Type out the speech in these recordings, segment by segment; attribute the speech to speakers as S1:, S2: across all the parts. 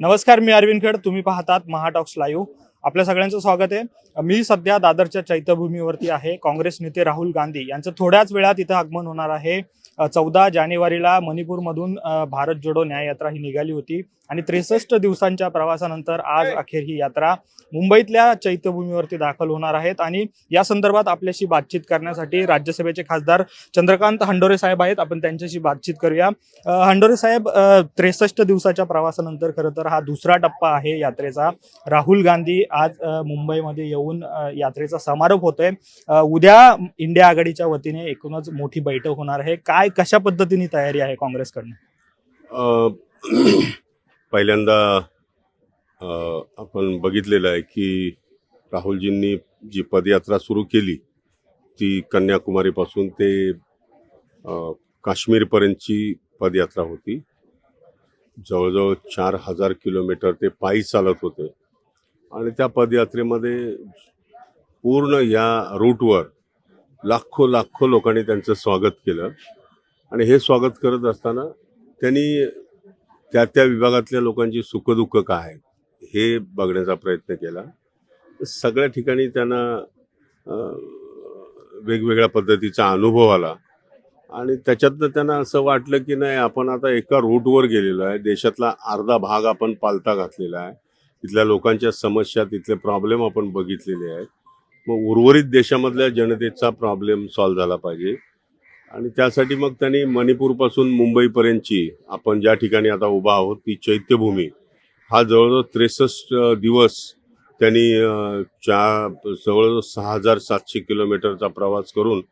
S1: नमस्कार मी अरविंद खेड. तुम्ही पाहतात महाटॉक्स लाईव्ह. आपल्या सगळ्यांचं स्वागत आहे. मी सध्या दादरच्या चैत्यभूमीवरती आहे. काँग्रेस नेते राहुल गांधी यांचं थोड्याच वेळात इथं आगमन होणार आहे. चौदा जानेवारीला मणिपूरमधून भारत जोडो न्याय यात्रा ही निघाली होती आणि त्रेसष्ट दिवसांच्या प्रवासानंतर आज अखेर ही यात्रा मुंबईतल्या चैत्यभूमीवरती दाखल होणार आहेत आणि या संदर्भात आपल्याशी बातचीत करण्यासाठी राज्यसभेचे खासदार चंद्रकांत हंडोरे साहेब आहेत. आपण त्यांच्याशी बातचीत करूया. हंडोरे साहेब त्रेसष्ट दिवसाच्या प्रवासानंतर खरं तर हा दुसरा टप्पा आहे यात्रेचा. राहुल गांधी आज मुंबईमध्ये येऊन यात्रेचा समारोप होतोय. उद्या इंडिया आघाडीच्या वतीने एकूणच मोठी बैठक होणार आहे. काय कशा पद्धतीने तयारी आहे काँग्रेसकडनं?
S2: पहिल्यांदा आपण बघितलेलं आहे की राहुलजींनी जी पदयात्रा सुरू केली ती कन्याकुमारीपासून ते काश्मीरपर्यंतची पदयात्रा होती. जवळजवळ चार हजार किलोमीटर ते पायी चालत होते. आणि त्या पदयात्रेमध्ये पूर्ण या रूटवर लाखो लाखो लोकांनी त्यांचं स्वागत केलं. आणि हे स्वागत करत असताना त्यांनी त्या त्या विभागातल्या लोकांची सुखदुःख काय आहेत हे बघण्याचा प्रयत्न केला. सगळ्या ठिकाणी त्यांना वेगवेगळ्या पद्धतीचा अनुभव आला. आणि त्याच्यातनं त्यांना असं वाटलं की नाही आपण आता एका रूटवर गेलेलो आहे. देशातला अर्धा भाग आपण पालथा घातलेला आहे. तिथल्या लोकांच्या समस्या तिथले प्रॉब्लेम आपण बघितलेले आहेत. मग उर्वरित देशामधल्या जनतेचा प्रॉब्लेम सॉल्व्ह झाला पाहिजे. आणि त्यासाठी मग त्यांनी मणिपूरपासून मुंबईपर्यंतची आपण ज्या ठिकाणी आता उभा आहोत ती चैत्यभूमी. हा जवळजवळ त्रेसष्ट दिवस त्यांनी चार चा जवळजवळ सहा हजार सातशे किलोमीटरचा प्रवास करून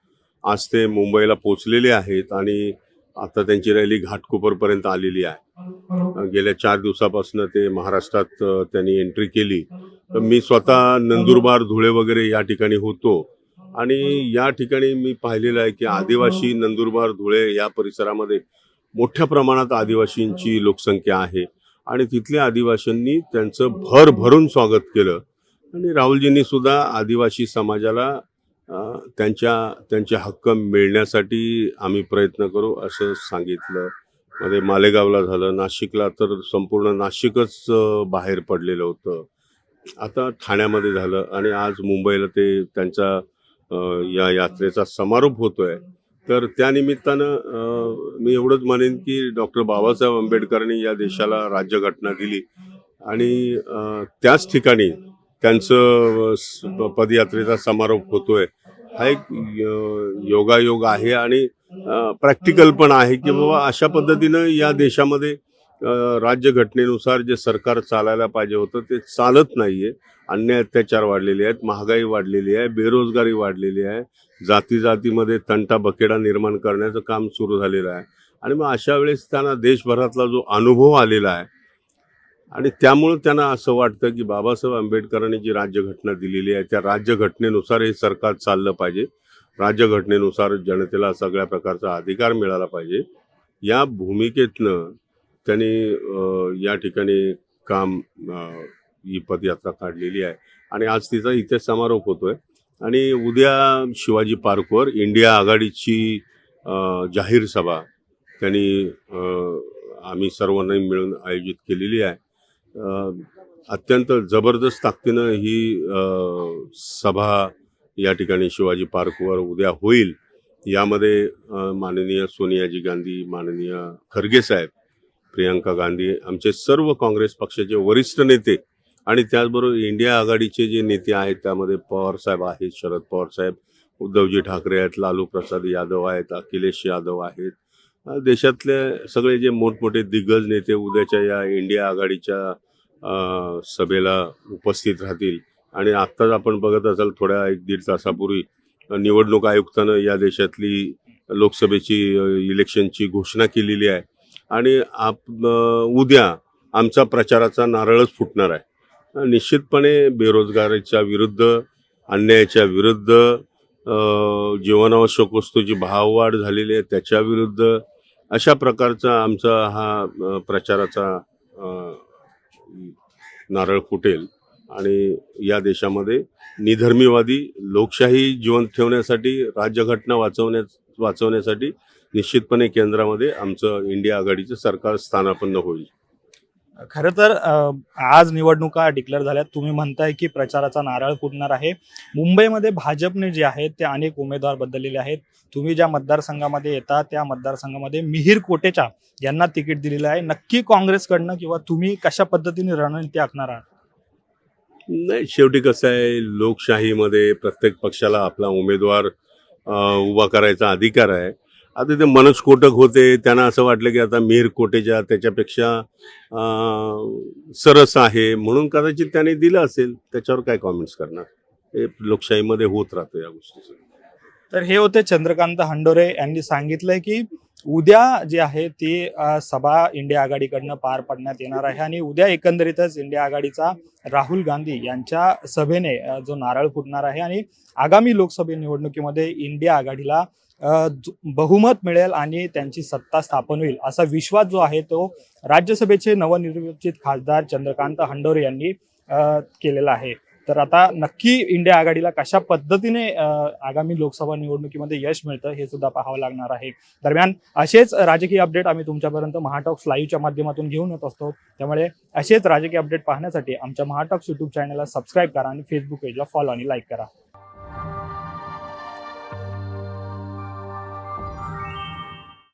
S2: आज ते मुंबईला पोचलेले आहेत आणि आता त्यांची रॅली घाटकोपरपर्यंत आलेली आहे. गेल्या चार दिवसापासून ते महाराष्ट्रात त्यांनी एंट्री केली. तर मी स्वतः नंदुरबार धुळे वगैरे या ठिकाणी होतो. आणि या ठिकाणी मी पाहिलेलं आहे की आदिवासी नंदुरबार धुळे या परिसरामध्ये मोठ्या प्रमाणात आदिवासींची लोकसंख्या आहे. आणि तिथल्या आदिवासींनी त्यांचं भर भरून स्वागत केलं. आणि राहुलजींनी सुद्धा आदिवासी समाजाला त्यांच्या त्यांचे हक्क मिळण्यासाठी आम्ही प्रयत्न करू असं सांगितलं. मध्ये मालेगावला झालं नाशिकला तर संपूर्ण नाशिकच बाहेर पडलेलं होतं. आता ठाण्यामध्ये झालं आणि आज मुंबईला ते त्यांचा या यात्रेचा समारोप होतोय. तर त्यानिमित्तानं मी एवढंच म्हणेन की डॉक्टर बाबासाहेब आंबेडकरांनी या देशाला राज्यघटना दिली आणि त्याच ठिकाणी त्यांचं पदयात्रेचा समारोप होतोय. हा एक योगायोग आहे आणि प्रॅक्टिकल पण आहे की बाबा अशा पद्धतीनं या देशामध्ये राज्यघटनेनुसार जे सरकार चालायला पाहिजे होतं ते चालत नाहीये. अन्याय अत्याचार वाढलेले आहेत महागाई वाढलेली आहे बेरोजगारी वाढलेली आहे. जाती जातीमध्ये तंटा बकेडा निर्माण करण्याचं काम सुरू झालेलं आहे. आणि मग अशा वेळेस त्यांना देशभरातला जो अनुभव आलेला आहे आणि त्यामुळं त्यांना असं वाटतं की बाबासाहेब आंबेडकरांनी जी राज्यघटना दिलेली आहे त्या राज्यघटनेनुसार हे सरकार चाललं पाहिजे. राज्यघटनेनुसार जनतेला सगळ्या प्रकारचा अधिकार मिळाला पाहिजे. या भूमिकेतनं त्यांनी या ठिकाणी काम ही पदयात्रा काढलेली आहे. आणि आज तिचा इथे समारोप होतोय. आणि उद्या शिवाजी पार्कवर इंडिया आघाडीची जाहीर सभा त्यांनी आम्ही सर्वांनी मिळून आयोजित केलेली आहे. अत्यंत जबरदस्त ताकदीनं ही सभा या ठिकाणी शिवाजी पार्कवर उद्या होईल. यामध्ये माननीय सोनियाजी गांधी माननीय खरगे साहेब प्रियंका गांधी आमचे सर्व काँग्रेस पक्षाचे वरिष्ठ नेते आणि त्याचबरोबर इंडिया आघाडीचे जे नेते आहेत त्यामध्ये पवार साहेब आहेत शरद पवार साहेब उद्धवजी ठाकरे आहेत लालू प्रसाद यादव आहेत अखिलेश यादव आहेत. देशातले सगळे जे मोठमोठे दिग्गज नेते उद्याच्या या इंडिया आघाडीच्या सभेला उपस्थित राहतील. आणि आत्ताच आपण बघत असाल थोड्या एक दीड तासापूर्वी निवडणूक आयुक्तानं या देशातली लोकसभेची इलेक्शनची घोषणा केलेली आहे. आणि आप उद्या आमचा प्रचाराचा नारळच फुटणार आहे. निश्चितपणे बेरोजगारीच्या विरुद्ध अन्यायाच्या विरुद्ध जीवनावश्यक वस्तूची भाववाढ झालेली आहे त्याच्या विरुद्ध अशा प्रकारचा आमचा हा प्रचाराचा नारळ फुटेल. आणि या देशामध्ये निधर्मीवादी लोकशाही जिवंत ठेवण्यासाठी राज्यघटना वाचवण्या वाचवण्यासाठी निश्चितपणे केंद्रामध्ये आमचं इंडिया आघाडीचं सरकार स्थानापन्न होईल.
S1: खरं तर आज निवडणुका डिक्लेअर झाल्यात. तुम्ही म्हणताय की प्रचाराचा नारळ फुटणार आहे. मुंबईमध्ये भाजपने जे आहेत ते अनेक उमेदवार बदललेले आहेत. तुम्ही ज्या मतदारसंघामध्ये येता त्या मतदारसंघामध्ये मिहीर कोटेचा यांना तिकीट दिलेलं आहे. नक्की काँग्रेसकडनं किंवा तुम्ही कशा पद्धतीने रणनीती आखणार आहात?
S2: नाही शेवटी कसं आहे लोकशाहीमध्ये प्रत्येक पक्षाला आपला उमेदवार उभा करायचा अधिकार आहे. आता ते मनोज कोटक होते त्यांना असं वाटलं की आता मीर कोटेजा त्याच्यापेक्षा सरस आहे. म्हणून कदाचित त्याने दिलं असेल त्याच्यावर काय कॉमेंट्स करणार? हे लोकशाहीमध्ये होत राहतं या गोष्टीचं
S1: तर हे होते चंद्रकांत हंडोरे यांनी सांगितलंय की उद्या जे आहे ती सभा इंडिया आघाडीकडनं पार पडण्यात येणार आहे आणि उद्या एकंदरीतच इंडिया आघाडीचा राहुल गांधी यांच्या सभेने जो नारळ फुटणार आहे आणि आगामी लोकसभा निवडणुकीमध्ये इंडिया आघाडीला बहुमत मिळेल आणि त्यांची सत्ता स्थापन होईल असा विश्वास जो आहे तो राज्यसभेचे नवनिर्वाचित खासदार चंद्रकांत हंडोरे यांनी केलेला आहे. तर आता नक्की इंडिया आघाडीला कशा पद्धतीने आगामी लोकसभा निवडणुकीमध्ये यश मिळतं हे सुद्धा पाहावं लागणार आहे. दरम्यान असेच राजकीय अपडेट आम्ही तुमच्यापर्यंत महाटॉक्स लाईव्हच्या माध्यमातून घेऊन येत असतो. त्यामुळे असेच राजकीय अपडेट पाहण्यासाठी आमच्या महाटॉक्स युट्यूब चॅनलला सबस्क्राईब करा आणि फेसबुक पेजला फॉलो आणि लाईक करा.